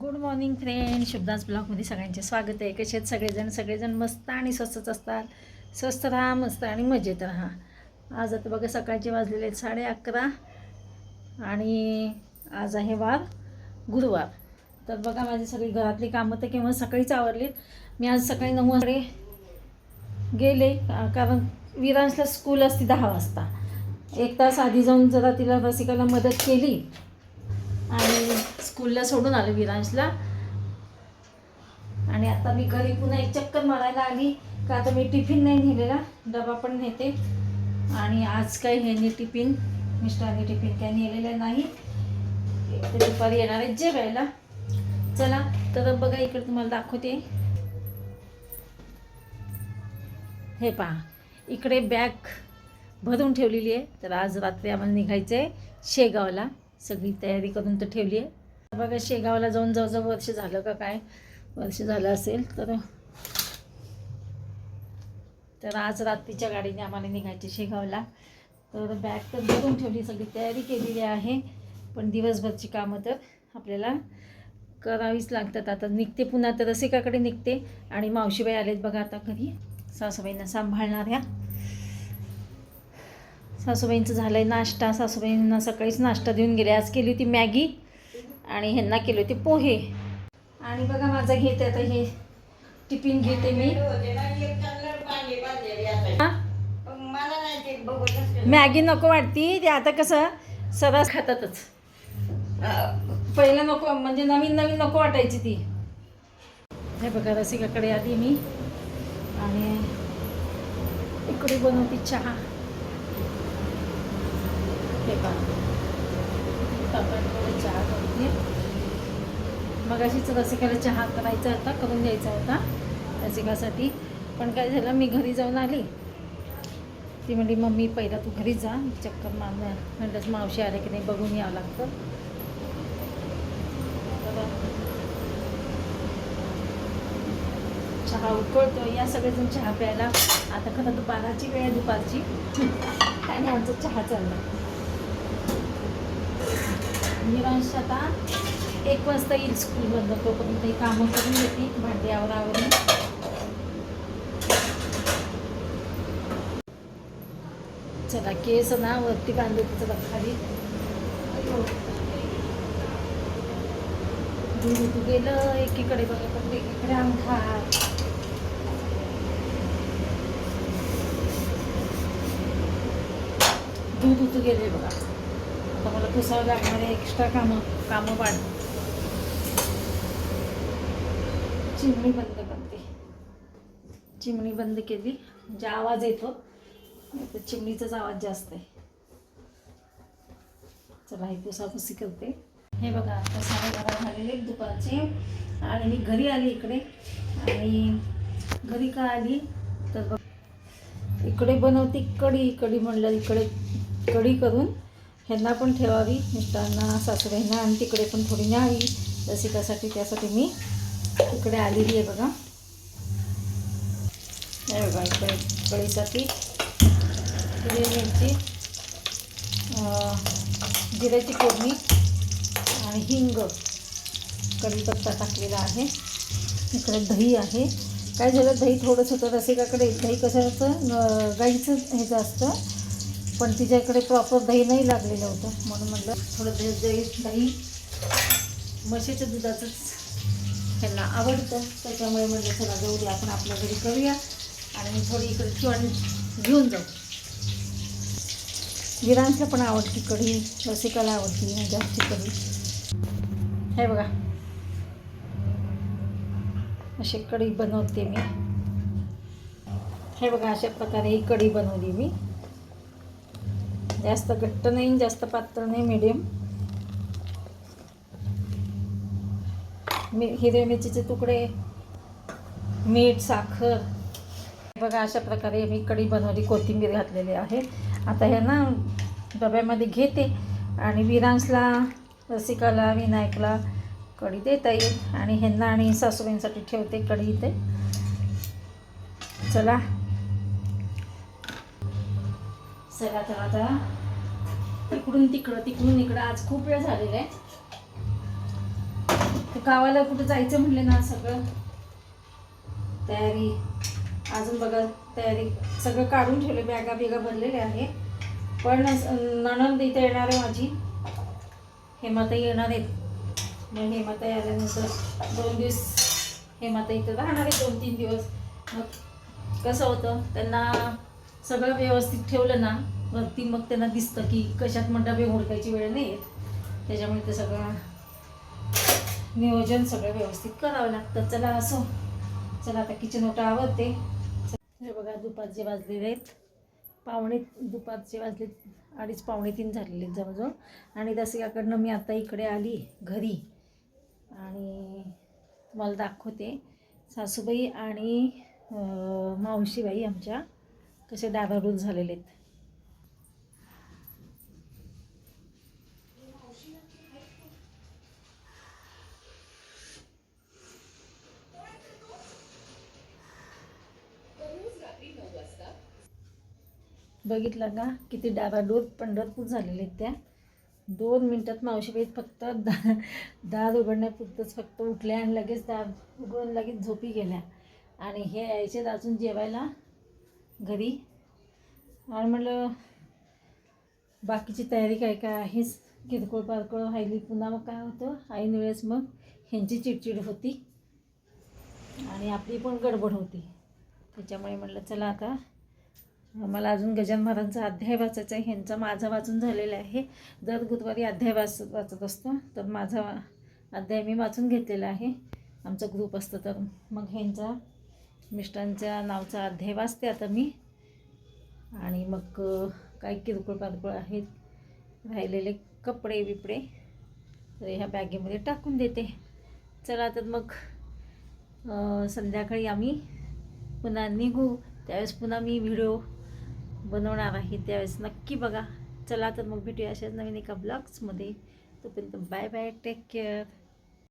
Good morning friend शुभदास ब्लॉगमध्ये सगळ्यांचे स्वागत आहे. कसे आहेत सगळेजण? सगळेजण मस्त आणि स्वस्तच असतात. स्वस्त राहा मस्त आणि मजेत राहा. आज आता बघा सकाळचे वाजलेले आहेत साडे अकरा आणि आज आहे वार गुरुवार. तर बघा माझी सगळी घरातली कामं तर केव्हा सकाळीच आवरलीत. मी आज सकाळी नऊ वाजता गेले कारण विरांशला स्कूल असते दहा वाजता. एक तास आधी जाऊन जरा तिला रसिकाला मदत केली आणि स्कूलला सोडून आलो विरांशला. आणि आता मी घरी पुन्हा एक चक्कर मारायला आली. का आता मी टिफिन नाही नेलेला डबा पण नेते. आणि आज काही ह्यांनी टिफिन मिस्टरांनी टिफिन काही नेलेलं नाही. ते दुपारी येणार आहेत जेवायला. चला तर बघा इकडे तुम्हाला दाखवते. हे पहा इकडे बॅग भरून ठेवलेली आहे. तर आज रात्री आम्हाला निघायचं आहे शेगावला. सगळी तयारी करून तर ठेवली आहे. बघा शेगावला जाऊन जवळजवळ वर्ष झालं का काय? वर्ष झालं असेल तर तर आज रात्रीच्या गाडीने आम्हाला निघायचे शेगावला. तर बॅग तर भरून ठेवली सगळी तयारी केलेली आहे. पण दिवसभरची कामं तर आपल्याला करावीच लागतात. आता निघते पुन्हा तर रसिकाकडे निघते. आणि मावशीबाई आलेत बघा आता घरी. सासूबाईंना सांभाळणाऱ्या. सासूबाईंचं झालं आहे नाश्ता. सासूबाईंना सकाळीच नाश्ता देऊन गेले. आज केली होती मॅगी. आणि ह्यांना केले होते पोहे. आणि बघा माझं घेते आता हे टिफिन घेते मी. मॅगी नको वाटती ते आता कसं सदाच खातातच. पहिलं नको म्हणजे नवीन नवीन नको वाटायची ती. हे बघा रसिकाकडे आली मी. आणि इकडे बनवते चहा. हे पहा चहा करते मग अशीच रसिकाला चहा करायचा होता करून द्यायचा होता. रसिकासाठी. पण काय झालं मी घरी जाऊन आली. ती म्हणली मम्मी पहिला तू घरी जा. चक्कर मारण्या म्हणलंच मावशी आले की नाही बघून यावं लागतं. तर चहा उकळतो. या सगळेजण चहा प्यायला. आता खरं दुपाराची वेळ आहे दुपारची. आणि आमचा चहा चालला. निरांश आता एक वाजता येईल स्कूल बंद तोपर्यंत काही कामं करून घेते भांडी आवरावरून. चला केस ना वरती बांधू चला खाली. दूध तू गेलं एकीकडे बघा पण एकीकडे अंधार. दूध उतू गेले बघा. आता मला पुसावं लागणारे एक्स्ट्रा कामं कामं वाढ. चिमणी बंद करते. चिमणी बंद केली म्हणजे आवाज येतो. तर चिमणीचाच आवाज जास्त आहे. चला हे पुसापुसी करते. हे बघा आता साडे बारा झालेले दुपारचे. आणि मी घरी आली इकडे. आणि घरी का आली? तर बघ. इकडे बनवते कढी कढी म्हणलं इकडे कढी करून. ह्यांना पण ठेवावी मिस्टरांना सासूबाईंना आणि तिकडे पण थोडी न्यावी. रसिकासाठी त्यासाठी मी इकडे आलेली आहे बघा. हे बघा इकडे कळीसाठी हिरवी मिरची जिऱ्याची फोडणी आणि हिंग कढीपत्ता टाकलेला आहे. इकडे दही आहे. काय झालं दही थोडंसं होतं रसिकाकडे दही कशाचं असतं गाईचं ह्याचं असतं पण तिच्याकडे प्रॉपर दही नाही लागलेलं होतं. म्हणून म्हटलं थोडं दही दही दही म्हशीच्या दुधाचंच त्यांना आवडतं. त्याच्यामुळे म्हटलं चला जाऊ दे आपण आपल्या घरी करूया आणि मी थोडी इकडे किंवा घेऊन जाऊ. विरांशला पण आवडती कढी रसिकाला आवडती माझ्या हातची कढी हे बघा. अशी कढी बनवते मी. हे बघा अशा प्रकारे ही कढी बनवली मी. जास्त घट्ट नाही जास्त पातळ नाही मिडियम मी हिरव्या मिरचीचे तुकडे मीठ साखर. हे बघा अशा प्रकारे मी कढी बनवली कोथिंबीर घातलेली आहे. आता हे ना डब्यामध्ये घेते आणि विरांसला रसिकाला विनायकला कढी देता येईल. आणि ह्यांना आणि सासूबाईंसाठी ठेवते कढी इथे. चला. चला तर आता इकडून तिकडं तिकडून इकडं. आज खूप वेळ झालेला आहे. गावाला कुठं जायचं म्हणले ना सगळं? तयारी. अजून बघा तयारी सगळं काढून ठेवले. बॅगा बिगा भरलेल्या आहे पण नणंद इथे येणार आहे माझी. हेमाताई येणार आहेत. मग हेमाताई आल्यानंतर दोन दिवस हेमाताई इथं राहणार आहे दोन तीन दिवस. मग कसं होतं? त्यांना सगळं व्यवस्थित ठेवलं ना वरती मग त्यांना दिसतं की कशात मग डबे हुडकायची वेळ नाही येत. त्याच्यामुळे ते सगळं नियोजन सगळं व्यवस्थित करावं लागतं. चला असो. चला आता किचन ओटा आवडते हे बघा दुपारचे वाजलेले आहेत. पावणे दुपारचे वाजले अडीच पावणे तीन झालेले आहेत जवळजवळ. आणि दसऱ्याकडनं मी आता इकडे आली घरी. आणि तुम्हाला दाखवते. सासूबाई आणि मावशीबाई आमच्या. कसे डाबाडूल झालेले आहेत. बघितलं का? किती डाबाडोर पंढरपूर झालेले आहेत त्या. दोन मिनटात मावशीबाई फक्त दा दार उघडण्यापुरतंच फक्त उठल्या आणि लगेच दार उघडून लगेच झोपी गेल्या. आणि हे यायचे अजून जेवायला. घरी. आणि म्हणलं बाकीची तयारी काय काय आहेच किरकोळ पारकोळ व्हायली पुन्हा मग काय होतं? ऐन वेळेस मग ह्यांची चिडचिड होती. आणि आपली पण गडबड होती. त्याच्यामुळे म्हटलं चला आता. मला अजून गजान महाराजांचा अध्याय वाचायचा आहे. ह्यांचा माझा वाचून झालेला आहे. दर बुधवारी अध्याय वाच वाचत असतो. तर माझा अध्याय मी वाचून घेतलेला आहे. आमचा ग्रुप असतं तर. मग ह्यांचा मिस्टरांच्या नावचा अध्याय वाचते आता मी. आणि मग काही किरकोळ पारकोळ आहेत. राहिलेले कपडे बिपडे तर ह्या बॅगेमध्ये टाकून देते. चला तर मग संध्याकाळी आम्ही पुन्हा निघू. त्यावेळेस पुन्हा मी व्हिडिओ बनवणार आहे. त्यावेळेस नक्की बघा. चला तर मग भेटूया अशाच नवीन एका ब्लॉग्समध्ये तोपर्यंत बाय बाय टेक केअर